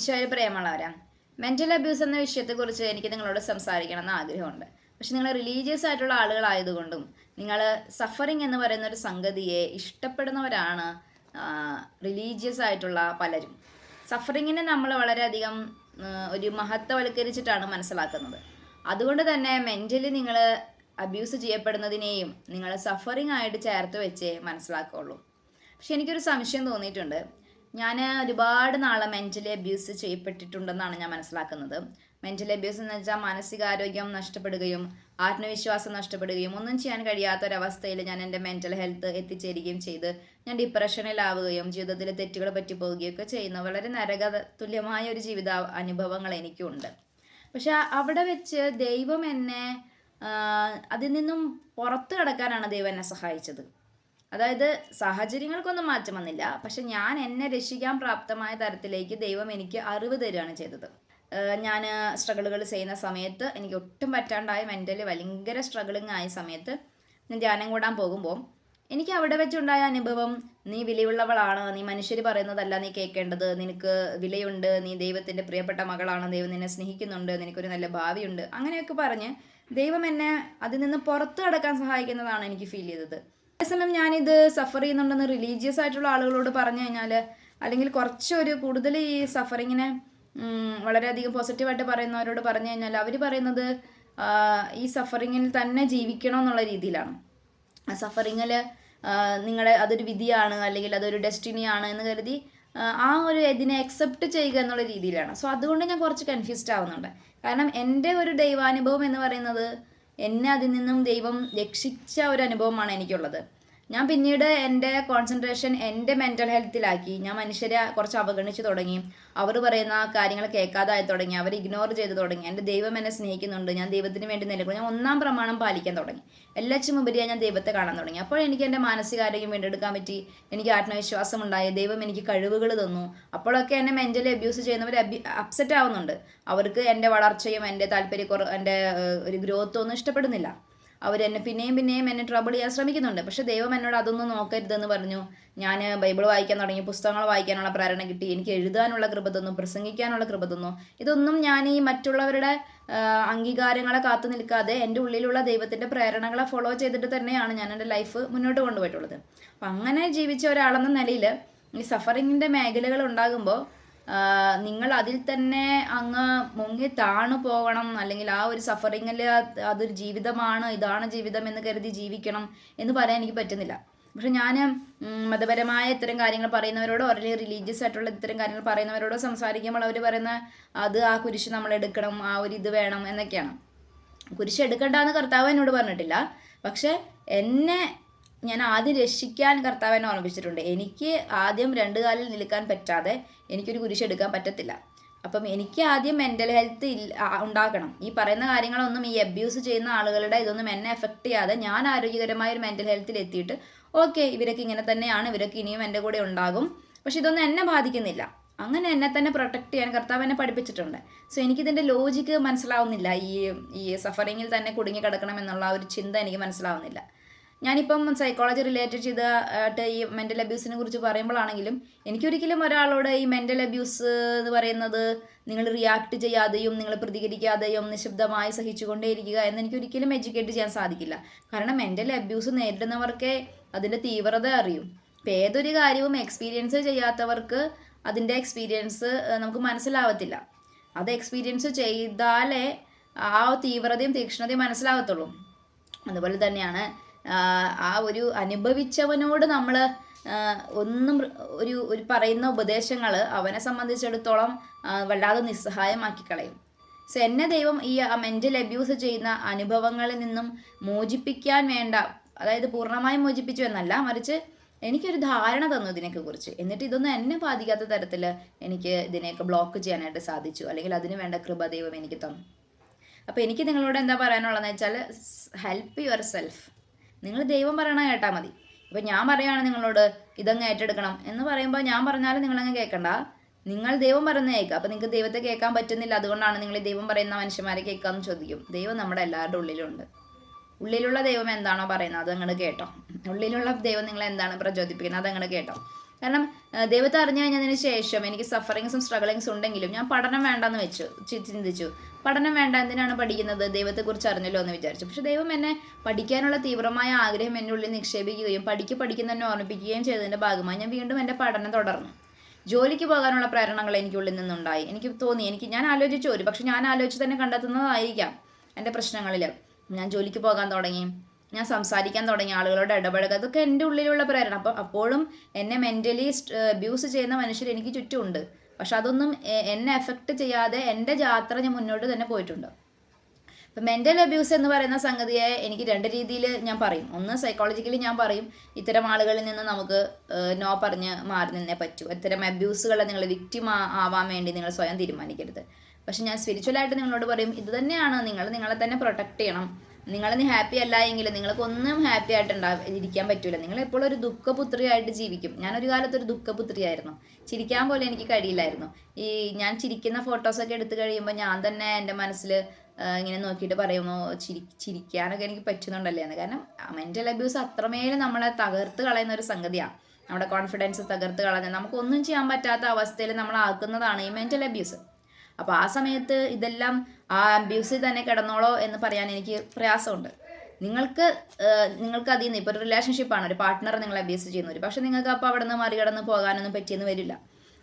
ഈശോയിൽ പ്രേമുള്ളവരാ mental abuse എന്ന വിഷയത്തെക്കുറിച്ച് എനിക്ക് നിങ്ങളോട് സംസാരിക്കണം എന്ന് ആഗ്രഹമുണ്ട്. പക്ഷെ നിങ്ങൾ റിലീജിയസ് ആയിട്ടുള്ള ആളുകളായതുകൊണ്ടും നിങ്ങൾ സഫറിങ് എന്ന് പറയുന്ന ഒരു സംഗതിയെ ഇഷ്ടപ്പെടുന്നവരാണ് റിലീജിയസ് ആയിട്ടുള്ള പലരും. സഫറിങ്ങിനെ നമ്മൾ വളരെയധികം ഒരു മഹത്വവൽക്കരിച്ചിട്ടാണ് മനസ്സിലാക്കുന്നത്. അതുകൊണ്ട് തന്നെ മെന്റലി നിങ്ങൾ അബ്യൂസ് ചെയ്യപ്പെടുന്നതിനെയും നിങ്ങൾ സഫറിങ് ആയിട്ട് ചേർത്ത് വെച്ചേ മനസ്സിലാക്കുള്ളൂ പക്ഷെ എനിക്കൊരു സംശയം തോന്നിയിട്ടുണ്ട്. ഞാൻ ഒരുപാട് നാളെ മെന്റലി അബ്യൂസ് ചെയ്യപ്പെട്ടിട്ടുണ്ടെന്നാണ് ഞാൻ മനസ്സിലാക്കുന്നത്. മെന്റലി അബ്യൂസ് എന്ന് വെച്ചാൽ മാനസികാരോഗ്യം നഷ്ടപ്പെടുകയും ആത്മവിശ്വാസം നഷ്ടപ്പെടുകയും ഒന്നും ചെയ്യാൻ കഴിയാത്ത കഴിയാത്തൊരവസ്ഥയിൽ ഞാൻ എന്റെ മെന്റൽ ഹെൽത്ത് എത്തിച്ചേരുകയും ചെയ്ത് ഞാൻ ഡിപ്രഷനിലാവുകയും ജീവിതത്തിലെ തെറ്റുകൾ പറ്റിപ്പോവുകയും ഒക്കെ ചെയ്യുന്ന വളരെ നരക തുല്യമായ ഒരു ജീവിത അനുഭവങ്ങൾ എനിക്കുണ്ട്. പക്ഷെ അവിടെ വെച്ച് ദൈവം എന്നെ അതിൽ നിന്നും പുറത്തു കിടക്കാനാണ് ദൈവം എന്നെ സഹായിച്ചത്. അതായത് സാഹചര്യങ്ങൾക്കൊന്നും മാറ്റം വന്നില്ല. പക്ഷെ ഞാൻ എന്നെ രക്ഷിക്കാൻ പ്രാപ്തമായ തരത്തിലേക്ക് ദൈവം എനിക്ക് അറിവ് തരികയാണ് ചെയ്തത്. ഞാൻ സ്ട്രഗിളുകൾ ചെയ്യുന്ന സമയത്ത് എനിക്ക് ഒട്ടും പറ്റാണ്ടായ മെന്റലി ഭയങ്കര സ്ട്രഗിളിങ് ആയ സമയത്ത് ഞാൻ ധ്യാനം കൂടാൻ പോകുമ്പോൾ എനിക്ക് അവിടെ വെച്ചുണ്ടായ അനുഭവം നീ വിലയുള്ളവളാണ് നീ മനുഷ്യർ പറയുന്നതല്ല നീ കേൾക്കേണ്ടത് നിനക്ക് വിലയുണ്ട് നീ ദൈവത്തിന്റെ പ്രിയപ്പെട്ട മകളാണ് ദൈവം നിന്നെ സ്നേഹിക്കുന്നുണ്ട് നിനക്കൊരു നല്ല ഭാവിയുണ്ട്. അങ്ങനെയൊക്കെ പറഞ്ഞ് ദൈവം എന്നെ അതിൽ നിന്ന് പുറത്തു കടക്കാൻ സഹായിക്കുന്നതാണ് എനിക്ക് ഫീൽ ചെയ്തത്. അതേസമയം ഞാനിത് സഫർ ചെയ്യുന്നുണ്ടെന്ന് റിലീജിയസ് ആയിട്ടുള്ള ആളുകളോട് പറഞ്ഞു കഴിഞ്ഞാൽ അല്ലെങ്കിൽ കുറച്ചൊരു കൂടുതൽ ഈ സഫറിങ്ങിനെ വളരെയധികം പോസിറ്റീവായിട്ട് പറയുന്നവരോട് പറഞ്ഞു കഴിഞ്ഞാൽ അവർ പറയുന്നത് ഈ സഫറിങ്ങിൽ തന്നെ ജീവിക്കണം എന്നുള്ള രീതിയിലാണ് സഫറിങ്ങിൽ നിങ്ങളെ അതൊരു വിധിയാണ് അല്ലെങ്കിൽ അതൊരു ഡെസ്റ്റിനി ആണ് എന്ന് കരുതി ആ ഒരു ഇതിനെ അക്സെപ്റ്റ് ചെയ്യുക എന്നുള്ള രീതിയിലാണ്. സോ അതുകൊണ്ട് ഞാൻ കുറച്ച് കൺഫ്യൂസ്ഡ് ആവുന്നുണ്ട്. കാരണം എന്റെ ഒരു ദൈവാനുഭവം എന്ന് പറയുന്നത് എന്നെ അതിൽ നിന്നും ദൈവം രക്ഷിച്ച ഒരു അനുഭവമാണ് എനിക്കുള്ളത്. ഞാൻ പിന്നീട് എന്റെ കോൺസെൻട്രേഷൻ എന്റെ മെന്റൽ ഹെൽത്തിലാക്കി ഞാൻ മനുഷ്യരെ കുറച്ച് അവഗണിച്ച് തുടങ്ങി. അവർ പറയുന്ന കാര്യങ്ങൾ കേൾക്കാതായി തുടങ്ങി. അവർ ഇഗ്നോർ ചെയ്ത് തുടങ്ങി. എന്റെ ദൈവം എന്നെ സ്നേഹിക്കുന്നുണ്ട്. ഞാൻ ദൈവത്തിന് വേണ്ടി നിലകൊള്ളും. ഞാൻ ഒന്നാം പ്രമാണം പാലിക്കാൻ തുടങ്ങി. എല്ലാച്ചും ഉപരിയായി ഞാൻ ദൈവത്തെ കാണാൻ തുടങ്ങി. അപ്പോൾ എനിക്ക് എന്റെ മാനസികാരോഗ്യം വീണ്ടെടുക്കാൻ പറ്റി. എനിക്ക് ആത്മവിശ്വാസം ഉണ്ടായി ദൈവം എനിക്ക് കഴിവുകൾ തന്നു. അപ്പോഴൊക്കെ എന്നെ മെന്റലി അബ്യൂസ് ചെയ്യുന്നവർ അപ്സെറ്റ് ആവുന്നുണ്ട്. അവർക്ക് എന്റെ വളർച്ചയും എന്റെ താല്പര്യക്കുറ എന്റെ ഒരു ഗ്രോത്തും ഒന്നും ഇഷ്ടപ്പെടുന്നില്ല. അവരെന്നെ പിന്നെയും പിന്നെയും എന്നെ ട്രബിൾ ചെയ്യാൻ ശ്രമിക്കുന്നുണ്ട്. പക്ഷേ ദൈവം എന്നോട് അതൊന്നും നോക്കരുതെന്ന് പറഞ്ഞു. ഞാൻ ബൈബിൾ വായിക്കാൻ തുടങ്ങി പുസ്തകങ്ങൾ വായിക്കാനുള്ള പ്രേരണ കിട്ടി. എനിക്ക് എഴുതാനുള്ള കൃപ തന്നു പ്രസംഗിക്കാനുള്ള കൃപ തന്നു. ഇതൊന്നും ഞാൻ ഈ മറ്റുള്ളവരുടെ അംഗീകാരങ്ങളെ കാത്തു നിൽക്കാതെ എന്റെ ഉള്ളിലുള്ള ദൈവത്തിന്റെ പ്രേരണകളെ ഫോളോ ചെയ്തിട്ട് തന്നെയാണ് ഞാൻ എന്റെ ലൈഫ് മുന്നോട്ട് കൊണ്ടുപോയിട്ടുള്ളത്. അപ്പം അങ്ങനെ ജീവിച്ച ഒരാളെന്ന നിലയിൽ ഈ സഫറിങ്ങിന്റെ മേഖലകൾ ഉണ്ടാകുമ്പോൾ നിങ്ങൾ അതിൽ തന്നെ അങ്ങ് മുങ്ങി താണു പോകണം. അല്ലെങ്കിൽ ആ ഒരു സഫറിങ്ങിൽ അതൊരു ജീവിതമാണ് ഇതാണ് ജീവിതം എന്ന് കരുതി ജീവിക്കണം എന്ന് പറയാൻ എനിക്ക് പറ്റുന്നില്ല. പക്ഷെ ഞാൻ മതപരമായ ഇത്തരം കാര്യങ്ങൾ പറയുന്നവരോടോ അല്ലെങ്കിൽ റിലീജിയസ് ആയിട്ടുള്ള ഇത്തരം കാര്യങ്ങൾ പറയുന്നവരോടോ സംസാരിക്കുമ്പോൾ അവർ പറയുന്ന അത് ആ കുരിശ് നമ്മൾ എടുക്കണം ആ ഒരു ഇത് വേണം എന്നൊക്കെയാണ്. കുരിശ് എടുക്കണ്ട എന്ന് കർത്താവ് എന്നോട് പറഞ്ഞിട്ടില്ല. പക്ഷെ എന്നെ ഞാൻ ആദ്യം രക്ഷിക്കാൻ കർത്താവിനെ ഓർമ്മിപ്പിച്ചിട്ടുണ്ട്. എനിക്ക് ആദ്യം രണ്ട് കാലിൽ നിൽക്കാൻ പറ്റാതെ എനിക്കൊരു കുരിശ് എടുക്കാൻ പറ്റത്തില്ല. അപ്പം എനിക്ക് ആദ്യം മെന്റൽ ഹെൽത്ത് ഉണ്ടാക്കണം. ഈ പറയുന്ന കാര്യങ്ങളൊന്നും ഈ അബ്യൂസ് ചെയ്യുന്ന ആളുകളുടെ ഇതൊന്നും എന്നെ എഫക്റ്റ് ചെയ്യാതെ ഞാൻ ആരോഗ്യകരമായ ഒരു മെന്റൽ ഹെൽത്തിൽ എത്തിയിട്ട് ഓക്കെ ഇവരൊക്കെ ഇങ്ങനെ തന്നെയാണ് ഇവരൊക്കെ ഇനിയും എന്റെ കൂടെ ഉണ്ടാകും. പക്ഷെ ഇതൊന്നും എന്നെ ബാധിക്കുന്നില്ല. അങ്ങനെ എന്നെ തന്നെ പ്രൊട്ടക്ട് ചെയ്യാൻ കർത്താവ് എന്നെ പഠിപ്പിച്ചിട്ടുണ്ട്. സോ എനിക്കിതിന്റെ ലോജിക്ക് മനസ്സിലാവുന്നില്ല. ഈ ഈ സഫറിങ്ങിൽ തന്നെ കുടുങ്ങി കിടക്കണം എന്നുള്ള ഒരു ചിന്ത എനിക്ക് മനസ്സിലാവുന്നില്ല. ഞാനിപ്പം സൈക്കോളജി റിലേറ്റഡ് ചെയ്ത ആയിട്ട് ഈ മെന്റൽ അബ്യൂസിനെ കുറിച്ച് പറയുമ്പോഴാണെങ്കിലും എനിക്കൊരിക്കലും ഒരാളോട് ഈ മെന്റൽ അബ്യൂസ് എന്ന് പറയുന്നത് നിങ്ങൾ റിയാക്ട് ചെയ്യാതെയും നിങ്ങൾ പ്രതികരിക്കാതെയും നിശബ്ദമായി സഹിച്ചുകൊണ്ടേയിരിക്കുക എന്ന് എനിക്കൊരിക്കലും എഡ്യൂക്കേറ്റ് ചെയ്യാൻ സാധിക്കില്ല. കാരണം മെന്റൽ അബ്യൂസ് നേരിടുന്നവർക്കേ അതിന്റെ തീവ്രത അറിയും. ഇപ്പം ഏതൊരു കാര്യവും എക്സ്പീരിയൻസ് ചെയ്യാത്തവർക്ക് അതിന്റെ എക്സ്പീരിയൻസ് നമുക്ക് മനസ്സിലാവത്തില്ല. അത് എക്സ്പീരിയൻസ് ചെയ്താലേ ആ തീവ്രതയും തീക്ഷ്ണതയും മനസ്സിലാവത്തുള്ളൂ അതുപോലെ തന്നെയാണ് ആ ഒരു അനുഭവിച്ചവനോട് നമ്മൾ ഒന്നും ഒരു ഒരു പറയുന്ന ഉപദേശങ്ങൾ അവനെ സംബന്ധിച്ചിടത്തോളം വല്ലാതെ നിസ്സഹായമാക്കി കളയും. സോ എന്നെ ദൈവം ഈ മെന്റൽ അബ്യൂസ് ചെയ്യുന്ന അനുഭവങ്ങളിൽ നിന്നും മോചിപ്പിക്കാൻ വേണ്ട അതായത് പൂർണമായും മോചിപ്പിച്ചു എന്നല്ല മറിച്ച് എനിക്കൊരു ധാരണ തന്നു ഇതിനെയൊക്കെ കുറിച്ച്. എന്നിട്ട് ഇതൊന്നും എന്നെ ബാധിക്കാത്ത തരത്തിൽ എനിക്ക് ഇതിനെയൊക്കെ ബ്ലോക്ക് ചെയ്യാനായിട്ട് സാധിച്ചു. അല്ലെങ്കിൽ അതിന് വേണ്ട കൃപ ദൈവം എനിക്ക് തന്നു. അപ്പോൾ എനിക്ക് നിങ്ങളോട് എന്താ പറയാനുള്ളതെന്ന് വെച്ചാൽ ഹെൽപ്പ് യുവർ സെൽഫ് നിങ്ങൾ ദൈവം പറയണ കേട്ടാൽ മതി. ഇപ്പം ഞാൻ പറയുകയാണ് നിങ്ങളോട് ഇതങ്ങ് ഏറ്റെടുക്കണം. എന്ന് പറയുമ്പോൾ ഞാൻ പറഞ്ഞാലും നിങ്ങളങ്ങ് കേൾക്കണ്ട നിങ്ങൾ ദൈവം പറയുന്നത് കേൾക്കുക അപ്പം നിങ്ങൾക്ക് ദൈവത്തെ കേൾക്കാൻ പറ്റുന്നില്ല. അതുകൊണ്ടാണ് നിങ്ങൾ ദൈവം പറയുന്ന മനുഷ്യന്മാരെ കേൾക്കാമെന്ന് ചോദിക്കും. ദൈവം നമ്മുടെ എല്ലാവരുടെ ഉള്ളിലുണ്ട്. ഉള്ളിലുള്ള ദൈവം എന്താണോ പറയുന്നത്? അത് കേട്ടോ. ഉള്ളിലുള്ള ദൈവം നിങ്ങളെ എന്താണ് പ്രചോദിപ്പിക്കുന്നത്? അത് കേട്ടോ. കാരണം ദൈവത്തെ അറിഞ്ഞു കഴിഞ്ഞതിന് ശേഷം എനിക്ക് സഫറിങ്സും സ്ട്രഗിളിങ്സും ഉണ്ടെങ്കിലും ഞാൻ പഠനം വേണ്ടെന്ന് വെച്ചു ചിന്തിച്ചു. പഠനം വേണ്ട എന്തിനാണ് പഠിക്കുന്നത്? ദൈവത്തെക്കുറിച്ച് അറിഞ്ഞല്ലോ എന്ന് വിചാരിച്ചു. പക്ഷെ ദൈവം എന്നെ പഠിക്കാനുള്ള തീവ്രമായ ആഗ്രഹം എന്റെ ഉള്ളിൽ നിക്ഷേപിക്കുകയും പഠിക്ക് പഠിക്കുന്നതിനെ ഓർമ്മിപ്പിക്കുകയും ചെയ്തതിന്റെ ഭാഗമായി ഞാൻ വീണ്ടും എന്റെ പഠനം തുടർന്നു. ജോലിക്ക് പോകാനുള്ള പ്രേരണകൾ എനിക്കുള്ളിൽ നിന്നുണ്ടായി. എനിക്ക് തോന്നി എനിക്ക് ഞാൻ ആലോചിച്ചു ഒരു പക്ഷെ ഞാൻ ആലോചിച്ച് തന്നെ കണ്ടെത്തുന്നതായിരിക്കാം എന്റെ പ്രശ്നങ്ങളിൽ. ഞാൻ ജോലിക്ക് പോകാൻ തുടങ്ങി. ഞാൻ സംസാരിക്കാൻ തുടങ്ങിയ ആളുകളോട് ഇടപഴകുക. അതൊക്കെ എന്റെ ഉള്ളിലുള്ള പ്രേരണ. അപ്പോൾ അപ്പോഴും എന്നെ മെന്റലി അബ്യൂസ് ചെയ്യുന്ന മനുഷ്യർ എനിക്ക് ചുറ്റുമുണ്ട്. പക്ഷെ അതൊന്നും എന്നെ എഫക്റ്റ് ചെയ്യാതെ എന്റെ യാത്ര ഞാൻ മുന്നോട്ട് തന്നെ പോയിട്ടുണ്ട്. ഇപ്പം മെന്റൽ അബ്യൂസ് എന്ന് പറയുന്ന സംഗതിയെ എനിക്ക് രണ്ട് രീതിയിൽ ഞാൻ പറയും. ഒന്ന് സൈക്കോളജിക്കലി ഞാൻ പറയും ഇത്തരം ആളുകളിൽ നിന്ന് നമുക്ക് നോ പറഞ്ഞ് മാറി നിന്നേ പറ്റൂ. ഇത്തരം അബ്യൂസുകളെ നിങ്ങൾ വിക്റ്റിം ആവാൻ വേണ്ടി നിങ്ങൾ സ്വയം തീരുമാനിക്കരുത്. പക്ഷെ ഞാൻ സ്പിരിച്വലായിട്ട് നിങ്ങളോട് പറയും ഇത് തന്നെയാണ്. നിങ്ങൾ നിങ്ങളെ തന്നെ പ്രൊട്ടക്ട് ചെയ്യണം. നിങ്ങൾ നീ ഹാപ്പി അല്ല എങ്കിൽ നിങ്ങൾക്ക് ഒന്നും ഹാപ്പി ആയിട്ട് ഇരിക്കാൻ പറ്റൂല. നിങ്ങൾ എപ്പോഴും ഒരു ദുഃഖപുത്രിയായിട്ട് ജീവിക്കും. ഞാനൊരു കാലത്ത് ഒരു ദുഃഖപുത്രിയായിരുന്നു. ചിരിക്കാൻ പോലും എനിക്ക് കഴിയില്ലായിരുന്നു. ഈ ഞാൻ ചിരിക്കുന്ന ഫോട്ടോസൊക്കെ എടുത്തു കഴിയുമ്പോൾ ഞാൻ തന്നെ എന്റെ മനസ്സിൽ ഇങ്ങനെ നോക്കിയിട്ട് പറയുമോ ചിരി ചിരിക്കാനൊക്കെ എനിക്ക് പറ്റുന്നുണ്ടല്ലേ എന്ന്. കാരണം മെന്റൽ അബ്യൂസ് അത്രമേൽ നമ്മളെ തകർത്ത് കളയുന്ന ഒരു സംഗതിയാണ് നമ്മുടെ കോൺഫിഡൻസ് തകർത്ത് കളഞ്ഞ നമുക്കൊന്നും ചെയ്യാൻ പറ്റാത്ത അവസ്ഥയിൽ നമ്മളാക്കുന്നതാണ് ഈ മെന്റൽ അബ്യൂസ് അപ്പോൾ ആ സമയത്ത് ഇതെല്ലാം ആ അബ്യൂസിൽ തന്നെ കിടന്നോളോ എന്ന് പറയാൻ എനിക്ക് പ്രയാസമുണ്ട്. നിങ്ങൾക്ക് നിങ്ങൾക്ക് അതിൽ നിന്ന് ഇപ്പോൾ ഒരു റിലേഷൻഷിപ്പാണ് ഒരു പാർട്ട്ണർ നിങ്ങൾ അബ്യൂസ് ചെയ്യുന്നവർ പക്ഷേ നിങ്ങൾക്ക് അപ്പോൾ അവിടെ നിന്ന് മറികടന്ന് പോകാനൊന്നും പറ്റിയെന്ന് വരില്ല.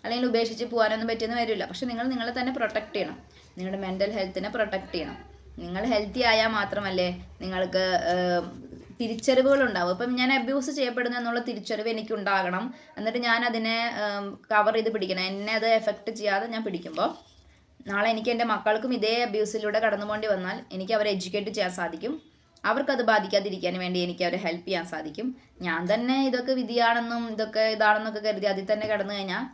അല്ലെങ്കിൽ ഉപേക്ഷിച്ച് പോകാനൊന്നും പറ്റിയെന്ന് വരില്ല. പക്ഷെ നിങ്ങൾ നിങ്ങളെ തന്നെ പ്രൊട്ടക്ട് ചെയ്യണം. നിങ്ങളുടെ മെന്റൽ ഹെൽത്തിനെ പ്രൊട്ടക്ട് ചെയ്യണം. നിങ്ങൾ ഹെൽത്തി ആയാൽ മാത്രമല്ലേ നിങ്ങൾക്ക് തിരിച്ചറിവുകൾ ഉണ്ടാവും. ഇപ്പം ഞാൻ അബ്യൂസ് ചെയ്യപ്പെടുന്നു എന്നുള്ള തിരിച്ചറിവ് എനിക്ക് ഉണ്ടാകണം എന്നിട്ട് ഞാൻ അതിനെ കവർ ചെയ്ത് പിടിക്കണം. എന്നെ അത് എഫക്റ്റ് ചെയ്യാതെ ഞാൻ പിടിക്കുമ്പോൾ നാളെ എനിക്ക് എന്റെ മക്കൾക്കും ഇതേ അബ്യൂസിലൂടെ കടന്നു പോകേണ്ടി വന്നാൽ എനിക്ക് അവരെ എഡ്യൂക്കേറ്റ് ചെയ്യാൻ സാധിക്കും. അവർക്കത് ബാധിക്കാതിരിക്കാൻ വേണ്ടി എനിക്ക് അവരെ ഹെൽപ്പ് ചെയ്യാൻ സാധിക്കും. ഞാൻ തന്നെ ഇതൊക്കെ വിധിയാണെന്നും ഇതൊക്കെ ഇതാണെന്നൊക്കെ കരുതി അതിൽ തന്നെ കിടന്നു കഴിഞ്ഞാൽ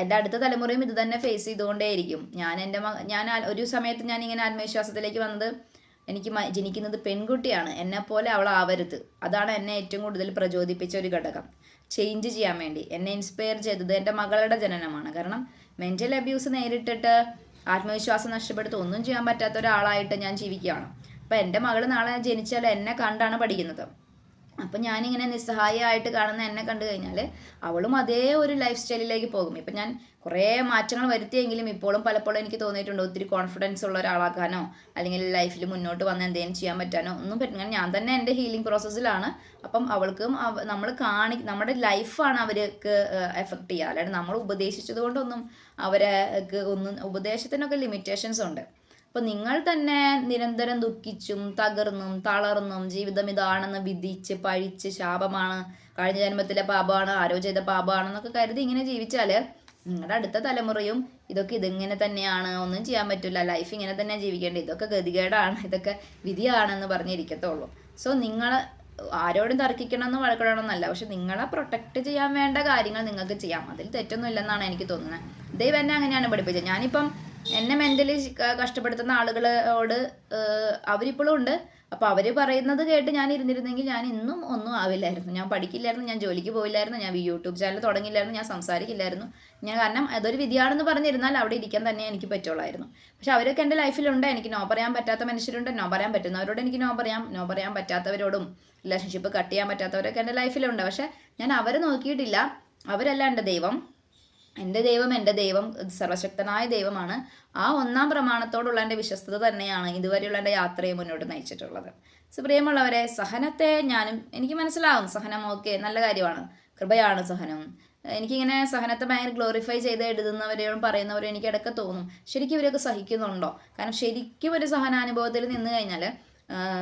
എന്റെ അടുത്ത തലമുറയും ഇത് തന്നെ ഫേസ് ചെയ്തുകൊണ്ടേയിരിക്കും. ഞാൻ എന്റെ ഞാൻ ഒരു സമയത്ത് ഞാൻ ഇങ്ങനെ ആത്മവിശ്വാസത്തിലേക്ക് വന്നത് എനിക്ക് ജനിക്കുന്നത് പെൺകുട്ടിയാണ്. എന്നെപ്പോലെ അവൾ ആവരുത്. അതാണ് എന്നെ ഏറ്റവും കൂടുതൽ പ്രചോദിപ്പിച്ച ഒരു ഘടകം. ചേഞ്ച് ചെയ്യാൻ വേണ്ടി. എന്നെ ഇൻസ്പയർ ചെയ്തത് എന്റെ മകളുടെ ജനനമാണ്. കാരണം മെന്റൽ അബ്യൂസ് നേരിട്ടിട്ട് ആത്മവിശ്വാസം നഷ്ടപ്പെടുത്തി ഒന്നും ചെയ്യാൻ പറ്റാത്ത ഒരാളായിട്ട് ഞാൻ ജീവിക്കുകയാണ്. അപ്പം എന്റെ മകൾ നാളെ ജനിച്ചാൽ എന്നെ കണ്ടാണ് പഠിക്കുന്നത്. അപ്പം ഞാനിങ്ങനെ നിസ്സഹായമായിട്ട് കാണുന്ന എന്നെ കണ്ടു കഴിഞ്ഞാൽ അവളും അതേ ഒരു ലൈഫ് സ്റ്റൈലിലേക്ക് പോകും. ഇപ്പം ഞാൻ കുറേ മാറ്റങ്ങൾ വരുത്തിയെങ്കിലും ഇപ്പോഴും പലപ്പോഴും എനിക്ക് തോന്നിയിട്ടുണ്ട് ഒത്തിരി കോൺഫിഡൻസ് ഉള്ള ഒരാളാക്കാനോ അല്ലെങ്കിൽ ലൈഫിൽ മുന്നോട്ട് വന്ന് എന്തെങ്കിലും ചെയ്യാൻ പറ്റാനോ ഒന്നും പറ്റില്ല ഞാൻ തന്നെ എന്റെ ഹീലിംഗ് പ്രോസസ്സിലാണ് അപ്പം അവൾക്കും നമ്മൾ കാണി നമ്മുടെ ലൈഫാണ് അവർക്ക് എഫക്റ്റ് ചെയ്യുക. അല്ലാണ്ട് നമ്മൾ ഉപദേശിച്ചത് കൊണ്ടൊന്നും അവരെ ഒന്നും ഉപദേശത്തിനൊക്കെ ലിമിറ്റേഷൻസ് ഉണ്ട്. അപ്പോൾ നിങ്ങൾ തന്നെ നിരന്തരം ദുഃഖിച്ചും തകർന്നും തളർന്നും ജീവിതം ഇതാണെന്ന് വിധിച്ച് പഴിച്ച് ശാപമാണ് കഴിഞ്ഞ ജന്മത്തിലെ പാപമാണ് ആരോ ചെയ്ത പാപമാണെന്നൊക്കെ കരുതി ഇങ്ങനെ ജീവിച്ചാൽ നിങ്ങളുടെ അടുത്ത തലമുറയും ഇതൊക്കെ ഇതിങ്ങനെ തന്നെയാണ്. ഒന്നും ചെയ്യാൻ പറ്റില്ല ലൈഫ് ഇങ്ങനെ തന്നെ ജീവിക്കേണ്ടത്. ഇതൊക്കെ ഗതികേടാണ്. ഇതൊക്കെ വിധിയാണെന്ന് പറഞ്ഞിരിക്കത്തുള്ളൂ സോ നിങ്ങൾ ആരോടും തർക്കിക്കണമെന്ന് വഴക്കിടണമെന്നല്ല പക്ഷെ നിങ്ങളെ പ്രൊട്ടക്ട് ചെയ്യാൻ വേണ്ട കാര്യങ്ങൾ നിങ്ങൾക്ക് ചെയ്യാം. അതിൽ തെറ്റൊന്നും ഇല്ലെന്നാണ് എനിക്ക് തോന്നുന്നത്. ദൈവം എന്നെ അങ്ങനെയാണ് പഠിപ്പിച്ചത്. ഞാനിപ്പം എന്നെ മെന്റലി കഷ്ടപ്പെടുത്തുന്ന ആളുകളോട് അവരിപ്പോഴും ഉണ്ട്. അപ്പോൾ അവർ പറയുന്നത് കേട്ട് ഞാൻ ഇരുന്നിരുന്നെങ്കിൽ ഞാൻ ഇന്നും ഒന്നും ആവില്ലായിരുന്നു. ഞാൻ പഠിക്കില്ലായിരുന്നു ഞാൻ ജോലിക്ക് പോയില്ലായിരുന്നു ഞാൻ യൂട്യൂബ് ചാനൽ തുടങ്ങിയില്ലായിരുന്നു ഞാൻ സംസാരിക്കില്ലായിരുന്നു. ഞാൻ കാരണം അതൊരു വിധിയാണെന്ന് പറഞ്ഞിരുന്നാൽ അവിടെ ഇരിക്കാൻ തന്നെ എനിക്ക് പറ്റുള്ളായിരുന്നു. പക്ഷെ അവരൊക്കെ എന്റെ ലൈഫിലുണ്ട്. എനിക്ക് നോ പറയാൻ പറ്റാത്ത മനുഷ്യരുണ്ട്. നോ പറയാൻ പറ്റുന്നവരോട് എനിക്ക് നോ പറയാം. നോ പറയാൻ പറ്റാത്തവരോടും റിലേഷൻഷിപ്പ് കട്ട് ചെയ്യാൻ പറ്റാത്തവരൊക്കെ എന്റെ ലൈഫിലുണ്ട്. പക്ഷെ ഞാൻ അവരെ നോക്കിയിട്ടില്ല. അവരല്ല എന്റെ ദൈവം എന്റെ ദൈവം എന്റെ ദൈവം സർവശക്തനായ ദൈവമാണ്. ആ ഒന്നാം പ്രമാണത്തോടുള്ള എന്റെ വിശ്വസ്തത തന്നെയാണ് ഇതുവരെയുള്ള എന്റെ യാത്രയെ മുന്നോട്ട് നയിച്ചിട്ടുള്ളത്. സുപ്രിയമുള്ളവരെ സഹനത്തെ ഞാനും എനിക്ക് മനസ്സിലാവും സഹനം ഓക്കെ നല്ല കാര്യമാണ്. കൃപയാണ് സഹനം. എനിക്കിങ്ങനെ സഹനത്തെ ഭയങ്കര ഗ്ലോറിഫൈ ചെയ്ത് എഴുതുന്നവരെയും പറയുന്നവരെയും എനിക്ക് ഇടയ്ക്ക് തോന്നും ശരിക്കും ഇവരൊക്കെ സഹിക്കുന്നുണ്ടോ? കാരണം ശരിക്കും ഒരു സഹനാനുഭവത്തിൽ നിന്ന് കഴിഞ്ഞാൽ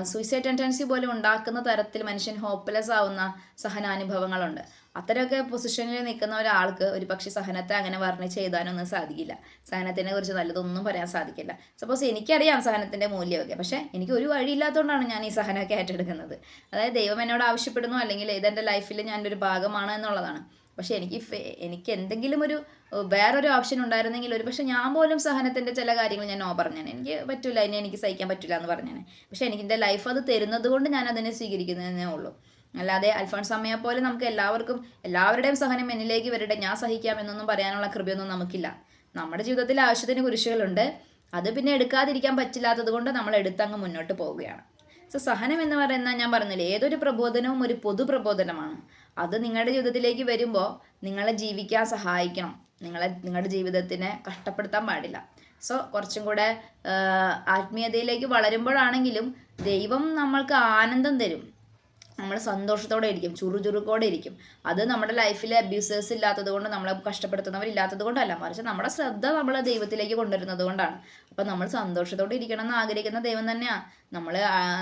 സൂയിസൈഡ് ടെൻഡൻസി പോലും ഉണ്ടാക്കുന്ന തരത്തിൽ മനുഷ്യൻ ഹോപ്പ്ലെസ് ആവുന്ന സഹനാനുഭവങ്ങളുണ്ട്. അത്തരമൊക്കെ പൊസിഷനിൽ നിൽക്കുന്ന ഒരാൾക്ക് ഒരു പക്ഷേ സഹനത്തെ അങ്ങനെ വർണിച്ച് എഴുതാനൊന്നും സാധിക്കില്ല. സഹനത്തിനെ കുറിച്ച് നല്ലതൊന്നും പറയാൻ സാധിക്കില്ല. സപ്പോസ് എനിക്കറിയാം സഹനത്തിന്റെ മൂല്യമൊക്കെ. പക്ഷേ എനിക്ക് ഒരു വഴിയില്ലാത്തതുകൊണ്ടാണ് ഞാൻ ഈ സഹനമൊക്കെ ഏറ്റെടുക്കുന്നത്. അതായത് ദൈവം എന്നോട് ആവശ്യപ്പെടുന്നു അല്ലെങ്കിൽ ഇതെന്റെ ലൈഫിൽ ഞാൻ ഒരു ഭാഗമാണ് എന്നുള്ളതാണ്. പക്ഷേ എനിക്ക് എനിക്ക് എന്തെങ്കിലും ഒരു വേറൊരു ഓപ്ഷൻ ഉണ്ടായിരുന്നെങ്കിൽ ഒരു പക്ഷേ ഞാൻ പോലും സഹനത്തിന്റെ ചില കാര്യങ്ങൾ ഞാൻ നോ പറഞ്ഞേനെ. എനിക്ക് പറ്റില്ല അതിനെ എനിക്ക് സഹിക്കാൻ പറ്റില്ല എന്ന് പറഞ്ഞേനെ. പക്ഷേ എനിക്ക് എന്റെ ലൈഫ് അത് തരുന്നത് കൊണ്ട് ഞാൻ അതിനെ സ്വീകരിക്കുന്നതേ ഉള്ളൂ. അല്ലാതെ അൽഫോൺസ് അമ്മയെ പോലെ നമുക്ക് എല്ലാവർക്കും എല്ലാവരുടെയും സഹനം എന്നിലേക്ക് വരട്ടെ ഞാൻ സഹിക്കാം എന്നൊന്നും പറയാനുള്ള കൃപയൊന്നും നമുക്കില്ല. നമ്മുടെ ജീവിതത്തിൽ ആവശ്യത്തിന് കുരിശുകളുണ്ട്. അത് പിന്നെ എടുക്കാതിരിക്കാൻ പറ്റില്ലാത്തത് കൊണ്ട് നമ്മൾ എടുത്തങ്ങ് മുന്നോട്ട് പോവുകയാണ്. സോ സഹനം എന്ന് പറയുന്ന ഞാൻ പറഞ്ഞില്ലേ ഏതൊരു പ്രബോധനവും ഒരു പൊതു പ്രബോധനമാണ് അത് നിങ്ങളുടെ ജീവിതത്തിലേക്ക് വരുമ്പോൾ നിങ്ങളെ ജീവിക്കാൻ സഹായിക്കണം. നിങ്ങളെ നിങ്ങളുടെ ജീവിതത്തിനെ കഷ്ടപ്പെടുത്താൻ പാടില്ല. സോ കുറച്ചും കൂടെ ആത്മീയതയിലേക്ക് വളരുമ്പോഴാണെങ്കിലും ദൈവം നമ്മൾക്ക് ആനന്ദം തരും. നമ്മൾ സന്തോഷത്തോടെ ഇരിക്കും ചുറുചുറുക്കോടെ ഇരിക്കും അത് നമ്മുടെ ലൈഫിൽ അബ്യൂസേഴ്സ് ഇല്ലാത്തത് കൊണ്ട് നമ്മളെ കഷ്ടപ്പെടുത്തുന്നവരില്ലാത്തത് കൊണ്ടല്ല മറിച്ച് നമ്മുടെ ശ്രദ്ധ നമ്മൾ ദൈവത്തിലേക്ക് കൊണ്ടുവരുന്നത് കൊണ്ടാണ്. അപ്പം നമ്മൾ സന്തോഷത്തോടെ ഇരിക്കണം എന്ന് ആഗ്രഹിക്കുന്ന ദൈവം തന്നെയാണ് നമ്മൾ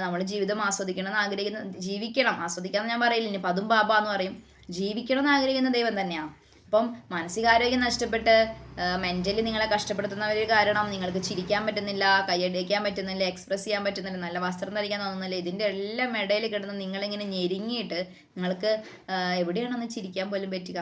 നമ്മൾ ജീവിതം ആസ്വദിക്കണം എന്ന് ആഗ്രഹിക്കുന്ന ജീവിക്കണം. ആസ്വദിക്കാന്ന് ഞാൻ പറയില്ല. ഇനി പതും പാപ എന്ന് പറയും. ജീവിക്കണം എന്ന് ആഗ്രഹിക്കുന്ന ദൈവം തന്നെയാണ് അപ്പം മാനസികാരോഗ്യം നഷ്ടപ്പെട്ട് മെന്റലി നിങ്ങളെ കഷ്ടപ്പെടുത്തുന്നവർ കാരണം നിങ്ങൾക്ക് ചിരിക്കാൻ പറ്റുന്നില്ല കൈയടിക്കാൻ പറ്റുന്നില്ല എക്സ്പ്രസ് ചെയ്യാൻ പറ്റുന്നില്ല നല്ല വസ്ത്രം ധരിക്കാൻ തോന്നുന്നില്ല ഇതിന്റെ എല്ലാം ഇടയിൽ കിടന്ന് നിങ്ങളിങ്ങനെ ഞെരുങ്ങിയിട്ട് നിങ്ങൾക്ക് എവിടെയാണെന്ന് ചിരിക്കാൻ പോലും പറ്റുക?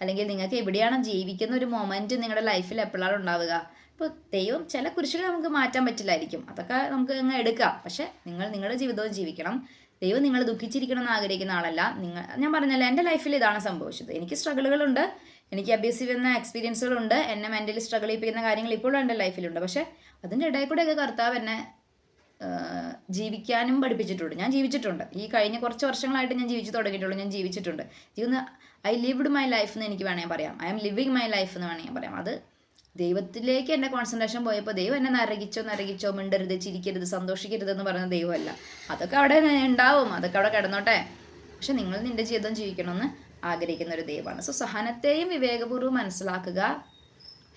അല്ലെങ്കിൽ നിങ്ങൾക്ക് എവിടെയാണ് ജീവിക്കുന്ന ഒരു മൊമെന്റ് നിങ്ങളുടെ ലൈഫിൽ എപ്പോഴാണ് ഉണ്ടാവുക? ഇപ്പോൾ ദൈവം ചില കുരിശുകൾ നമുക്ക് മാറ്റാൻ പറ്റില്ലായിരിക്കും. അതൊക്കെ നമുക്ക് അങ്ങ് എടുക്കാം. പക്ഷെ നിങ്ങൾ നിങ്ങളുടെ ജീവിതവും ജീവിക്കണം. ദൈവം നിങ്ങൾ ദുഃഖിച്ചിരിക്കണം എന്ന് ആഗ്രഹിക്കുന്ന ആളല്ല. നിങ്ങൾ ഞാൻ പറഞ്ഞല്ലോ എന്റെ ലൈഫിൽ ഇതാണ് സംഭവിച്ചത്. എനിക്ക് സ്ട്രഗിളുകളുണ്ട്. എനിക്ക് അബ്യൂസീവ് എന്ന എക്സ്പീരിയൻസുകളുണ്ട്. എന്നെ മെന്റലി സ്ട്രഗിൾ ചെയ്യിപ്പിക്കുന്ന കാര്യങ്ങൾ ഇപ്പോഴും എന്റെ ലൈഫിലുണ്ട്. പക്ഷേ അതിന്റെ ഇടയിൽ കൂടെയൊക്കെ കർത്താവ് എന്നെ ജീവിക്കാനും പഠിപ്പിച്ചിട്ടുണ്ട്. ഞാൻ ജീവിച്ചിട്ടുണ്ട്. ഈ കഴിഞ്ഞ കുറച്ച് വർഷങ്ങളായിട്ട് ഞാൻ ജീവിച്ചു തുടങ്ങിയിട്ടുള്ളൂ. ഞാൻ ജീവിച്ചിട്ടുണ്ട്. ജീവിതം ഐ ലിവ്ഡ് മൈ ലൈഫ് എന്ന് എനിക്ക് വേണമെങ്കിൽ പറയാം. I am living my life എന്ന് വേണമെങ്കിൽ പറയാം. അത് ദൈവത്തിലേക്ക് എന്നെ കോൺസെൻട്രേഷൻ പോയപ്പോൾ ദൈവം എന്നെ നരകിച്ചോ നരകിച്ചോ മിണ്ടരുത് ചിരിക്കരുത് സന്തോഷിക്കരുത് എന്ന് പറയുന്ന ദൈവമല്ല. അതൊക്കെ അവിടെ ഉണ്ടാവും. അതൊക്കെ അവിടെ കിടന്നോട്ടെ. പക്ഷെ നിങ്ങൾ നിന്റെ ജീവിതം ജീവിക്കണമെന്ന് ആഗ്രഹിക്കുന്ന ഒരു ദൈവമാണ്. സോ സഹനത്തെയും വിവേകപൂർവം മനസ്സിലാക്കുക.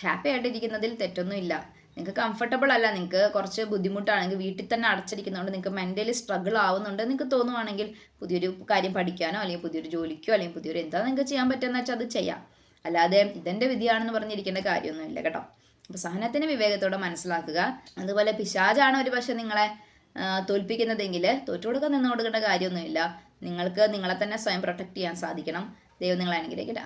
ഹാപ്പി ആയിട്ടിരിക്കുന്നതിൽ തെറ്റൊന്നുമില്ല. നിങ്ങൾക്ക് കംഫർട്ടബിൾ അല്ല. നിങ്ങൾക്ക് കുറച്ച് ബുദ്ധിമുട്ടാണെങ്കിൽ വീട്ടിൽ തന്നെ അടച്ചിരിക്കുന്നതുകൊണ്ട് നിങ്ങൾക്ക് മെന്റലി സ്ട്രഗിൾ ആവുന്നുണ്ട് നിങ്ങൾക്ക് തോന്നുവാണെങ്കിൽ പുതിയൊരു കാര്യം പഠിക്കാനോ അല്ലെങ്കിൽ പുതിയൊരു ജോലിക്കോ അല്ലെങ്കിൽ പുതിയൊരു എന്താ നിങ്ങൾക്ക് ചെയ്യാൻ പറ്റുമെന്ന് വെച്ചാൽ അത് ചെയ്യാം. അല്ലാതെ ഇതെന്റെ വിധിയാണെന്ന് പറഞ്ഞിരിക്കേണ്ട കാര്യമൊന്നുമില്ല കേട്ടോ. അപ്പോൾ സഹനത്തിന് വിവേകത്തോടെ മനസ്സിലാക്കുക. അതുപോലെ പിശാചാണ് ഒരു പക്ഷേ നിങ്ങളെ തോൽപ്പിക്കുന്നതെങ്കിൽ തോറ്റു കൊടുക്കാൻ നിന്ന് കൊടുക്കേണ്ട കാര്യമൊന്നുമില്ല. നിങ്ങൾക്ക് നിങ്ങളെ തന്നെ സ്വയം പ്രൊട്ടക്റ്റ് ചെയ്യാൻ സാധിക്കണം. ദൈവം നിങ്ങളെ അനുഗ്രഹിക്കട്ടെ.